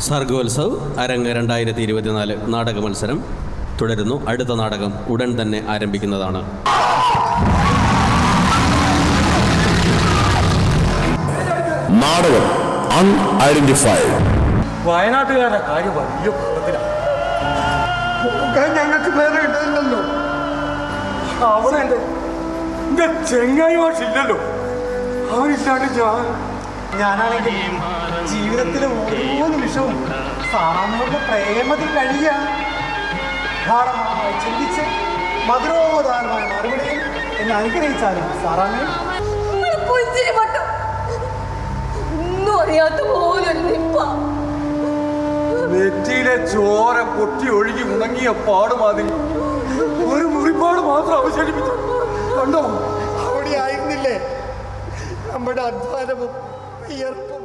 സർഗോത്സവ് അരങ്ങ് രണ്ടായിരത്തി ഇരുപത്തിനാല് നാടക മത്സരം തുടരുന്നു. അടുത്ത നാടകം ഉടൻ തന്നെ ആരംഭിക്കുന്നതാണ്. നാടകം അൺഐഡന്റിഫൈഡ് വയനാട്ടുകാരുടെ കാര്യം വലിയ പ്രശ്നത്തിലാണ് ഞങ്ങൾക്ക് വേറെ ഇടയില്ലല്ലോ. അവിടെ എന്റെ എന്റെ ചെങ്ങായി മാഷില്ലല്ലോ. അവനില്ലാണ്ട് ഞാൻ ഞാനാണെങ്കിൽ ജീവിതത്തിലെ ഓരോ നിമിഷവും സാറാമ്മയുടെ പ്രേമത്തിൽ കഴിയുക. ഗാഠമായി ചിന്തിച്ച് മധുരോധാരമായ മറുപടിയിൽ എന്നെ അനുഗ്രഹിച്ചാലും സാറാമ്മേ. പുഞ്ചിരി. ഒന്നും അറിയാത്ത പോലെ നെറ്റിയിലെ ചോര പൊട്ടി ഒഴുകി ഉണങ്ങിയ പാടുമാതിരി ഒരു മുറിപ്പാട് മാത്രം അവശേഷിപ്പിച്ചു. കണ്ടോ? അവിടെ ആയിരുന്നില്ലേ നമ്മുടെ അധ്വാനവും വിയർപ്പും.